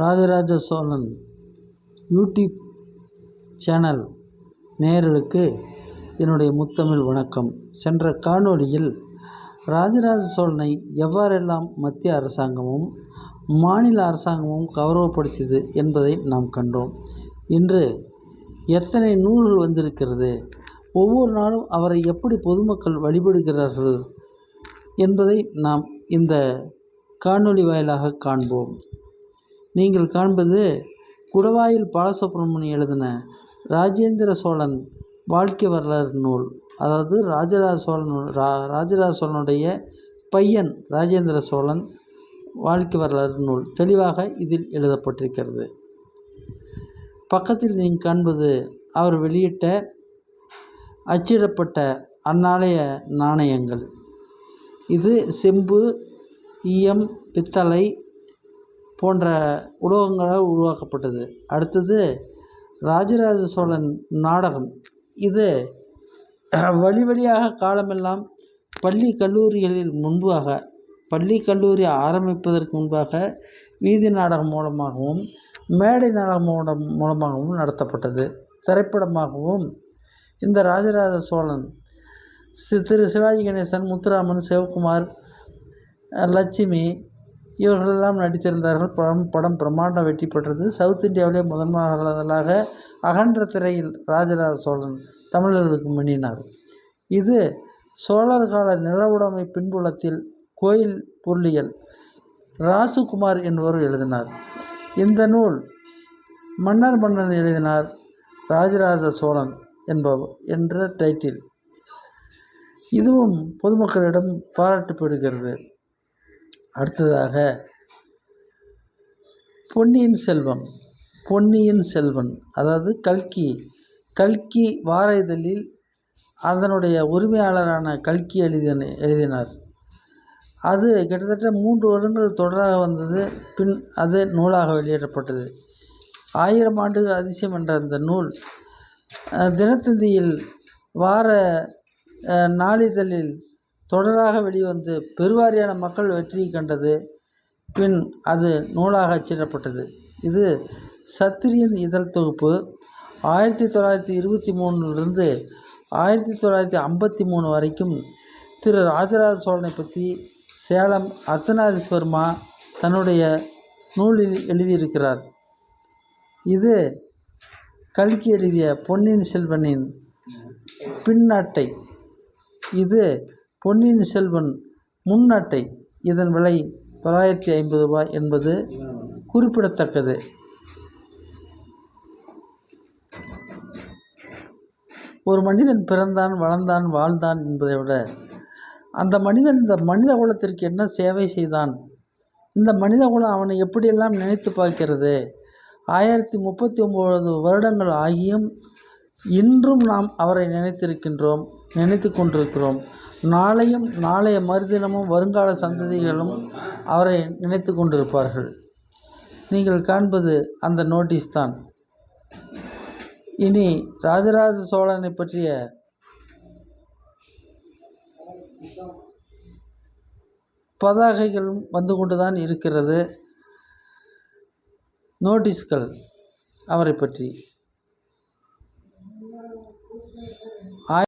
Rajaraja Cholan YouTube channel நேயர்களுக்கு என்னுடைய முத்தமிழ் வணக்கம். சென்ற காணொளியில் ராஜராஜ சோழனை எவ்வாறெல்லாம் மத்திய அரசாங்கமும் மாநில அரசாங்கமும் கௌரவப்படுத்தியது என்பதை நாம் கண்டோம். இன்று எத்தனை நூல்கள் வந்திருக்கிறது ஒவ்வொரு நாளும் அவரை எப்படி பொதுமக்கள் வழிபடுகிறார்கள் என்பதை நாம் இந்த காணொளி வாயிலாக காண்போம். நீங்கள் காண்பது குடவாயில் பாலசுப்ரமணியம் எழுதின ராஜேந்திர சோழன் வாழ்க்கை வரலாறு நூல். அதாவது ராஜராஜ சோழன் ரா ராஜராஜ சோழனுடைய பையன் ராஜேந்திர சோழன் வாழ்க்கை வரலாறு நூல். தெளிவாக இதில் எழுதப்பட்டிருக்கிறது. பக்கத்தில் நீங்கள் காண்பது அவர் வெளியிட்ட அச்சிடப்பட்ட அந்நாளைய நாணயங்கள். இது செம்பு ஈயம் பித்தளை போன்ற உலோகங்களால் உருவாக்கப்பட்டது. அடுத்தது ராஜராஜ சோழன் நாடகம். இது வழி வழியாக காலமெல்லாம் பள்ளி கல்லூரிகளில் முன்பாக பள்ளி கல்லூரி ஆரம்பிப்பதற்கு முன்பாக வீதி நாடகம் மூலமாகவும் மேடை நாடகம் மூலம் மூலமாகவும் நடத்தப்பட்டது. திரைப்படமாகவும் இந்த ராஜராஜ சோழன் திரு சிவாஜி கணேசன் முத்துராமன் சிவகுமார் லட்சுமி இவர்களெல்லாம் நடித்திருந்தார்கள். படம் படம் பிரம்மாண்ட வெற்றி பெற்றது. சவுத் இந்தியாவிலே முதன்முதலாக அகன்ற திரையில் ராஜராஜ சோழன் தமிழர்களுக்கு முன்னினார். இது சோழர் கால நிலவுடைமை பின்புலத்தில் கோயில் பொருளியல் ராசுகுமார் என்பவர் எழுதினார். இந்த நூல் மன்னர் மன்னன் எழுதினார் ராஜராஜ சோழன் என்பவர் என்ற டைட்டில் இதுவும் பொதுமக்களிடம் பாராட்டு பெறுகிறது அடுத்ததாக பொன்னியின் செல்வம் பொன்னியின் செல்வன் அதாவது கல்கி கல்கி வார இதழில் அதனுடைய உரிமையாளரான கல்கி எழுதின எழுதினார். அது கிட்டத்தட்ட மூன்று வருடங்கள் தொடராக வந்தது பின் அது நூலாக வெளியிடப்பட்டது. ஆயிரம் ஆண்டுகள் அதிசயம் என்ற அந்த நூல் தினத்தந்தியில் வார நாளிதழில் தொடராக வெளிவந்து பெருவாரியான மக்கள் வெற்றி கண்டது. பின் அது நூலாக அச்சிடப்பட்டது இது சத்திரியன் இதழ் தொகுப்பு. ஆயிரத்தி தொள்ளாயிரத்தி இருபத்தி மூணுலேருந்து ஆயிரத்தி தொள்ளாயிரத்தி ஐம்பத்தி மூணு வரைக்கும் திரு ராஜராஜ சோழனை பற்றி சேலம் அர்த்தநாரீஸ்வர்மா தன்னுடைய நூலில் எழுதியிருக்கிறார். இது கல்கி எழுதிய பொன்னியின் செல்வனின் பின்னாட்டை. இது பொன்னியின் செல்வன் முன்னட்டை. இதன் விலை தொள்ளாயிரத்தி ஐம்பது ரூபாய் என்பது குறிப்பிடத்தக்கது. ஒரு மனிதன் பிறந்தான் வளர்ந்தான் வாழ்ந்தான் என்பதை விட அந்த மனிதன் இந்த மனித குலத்திற்கு என்ன சேவை செய்தான்? இந்த மனித குலம் அவனை எப்படியெல்லாம் நினைத்து பார்க்கிறது? ஆயிரத்தி முப்பத்தி ஒம்பது வருடங்கள் ஆகியும் இன்றும் நாம் அவரை நினைத்திருக்கின்றோம் நினைத்து கொண்டிருக்கிறோம். நாளையும் நாளைய மறுதினமும் வருங்கால சந்ததிகளும் அவரை நினைத்து கொண்டிருப்பார்கள். நீங்கள் காண்பது அந்த நோட்டீஸ் தான். இனி ராஜராஜ சோழனை பற்றிய பதாகைகளும் வந்து கொண்டுதான் இருக்கிறது. நோட்டீஸ்கள் அவரை பற்றி.